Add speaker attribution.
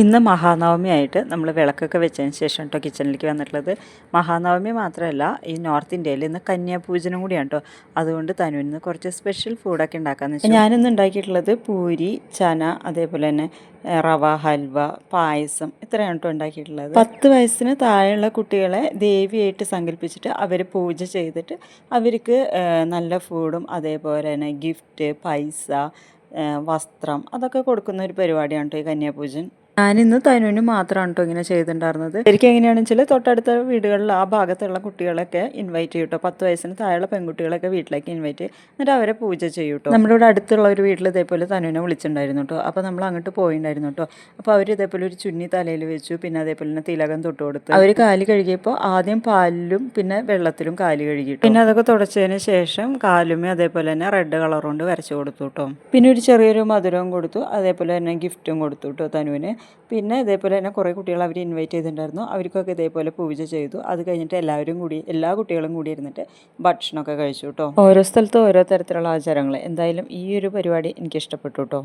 Speaker 1: ഇന്ന് മഹാനവമി ആയിട്ട് നമ്മൾ വിളക്കൊക്കെ വെച്ചതിന് ശേഷം കേട്ടോ കിച്ചണിലേക്ക് വന്നിട്ടുള്ളത്. മഹാനവമി മാത്രമല്ല ഈ നോർത്ത് ഇന്ത്യയിൽ ഇന്ന് കന്യാപൂജനം കൂടിയാണ് കേട്ടോ. അതുകൊണ്ട് തനുവിന് കുറച്ച് സ്പെഷ്യൽ ഫുഡൊക്കെ ഉണ്ടാക്കാമെന്ന് വെച്ചാൽ ഞാനിന്ന് ഉണ്ടാക്കിയിട്ടുള്ളത് പൂരി ചന അതേപോലെ തന്നെ റവ ഹൽവ പായസം ഇത്രയാണ് കേട്ടോ ഉണ്ടാക്കിയിട്ടുള്ളത്. പത്ത് വയസ്സിന് താഴെയുള്ള കുട്ടികളെ ദേവിയായിട്ട് സങ്കല്പിച്ചിട്ട് അവർ പൂജ ചെയ്തിട്ട് അവർക്ക് നല്ല ഫുഡും അതേപോലെ തന്നെ ഗിഫ്റ്റ് പൈസ വസ്ത്രം അതൊക്കെ കൊടുക്കുന്ന ഒരു പരിപാടിയാണ് കേട്ടോ ഈ കന്യാപൂജൻ. ഞാനിന്ന് തനുവിന് മാത്രമാണ് കേട്ടോ ഇങ്ങനെ ചെയ്തിട്ടുണ്ടായിരുന്നത് ശരിക്കും എങ്ങനെയാണെന്ന് വെച്ചാൽ തൊട്ടടുത്ത വീടുകളിൽ ആ ഭാഗത്തുള്ള കുട്ടികളൊക്കെ ഇൻവൈറ്റ് ചെയ്യും കേട്ടോ പത്ത് വയസ്സിന് താഴെയുള്ള പെൺകുട്ടികളൊക്കെ വീട്ടിലേക്ക് ഇൻവൈറ്റ് എന്നിട്ട് അവരെ പൂജ ചെയ്യും കേട്ടോ നമ്മുടെ ഇവിടെ അടുത്തുള്ള ഒരു വീട്ടിൽ ഇതേപോലെ തനുവിനെ വിളിച്ചിട്ടുണ്ടായിരുന്നു കേട്ടോ അപ്പോൾ നമ്മൾ അങ്ങോട്ട് പോയിണ്ടായിരുന്നു കേട്ടോ അപ്പോൾ അവർ ഇതേപോലെ ഒരു ചുന്നി തലയിൽ വെച്ചു. പിന്നെ അതേപോലെ തന്നെ തിലകം തൊട്ട് കൊടുത്തു. അവർ കാൽ കഴുകിയപ്പോൾ ആദ്യം പാലിലും പിന്നെ വെള്ളത്തിലും കാൽ കഴുകി പിന്നെ അതൊക്കെ തുടച്ചതിന് ശേഷം കാലുമേ അതേപോലെ തന്നെ റെഡ് കളർ കൊണ്ട് വരച്ചു കൊടുത്തു കേട്ടോ പിന്നെ ഒരു ചെറിയൊരു മധുരവും കൊടുത്തു. അതേപോലെ തന്നെ ഗിഫ്റ്റും കൊടുത്തു കേട്ടോ തനുവിന്. പിന്നെ ഇതേപോലെ തന്നെ കുറേ കുട്ടികൾ അവർ ഇൻവൈറ്റ് ചെയ്തിട്ടുണ്ടായിരുന്നു. അവർക്കൊക്കെ ഇതേപോലെ പൂജ ചെയ്തു. അത് കഴിഞ്ഞിട്ട് എല്ലാവരും കൂടി എല്ലാ കുട്ടികളും കൂടി ഇരുന്നിട്ട് ഭക്ഷണമൊക്കെ കഴിച്ചു കേട്ടോ. ഓരോ സ്ഥലത്തും ഓരോ തരത്തിലുള്ള ആചാരങ്ങൾ എന്തായാലും ഈ ഒരു പരിപാടി എനിക്ക് ഇഷ്ടപ്പെട്ടു കേട്ടോ.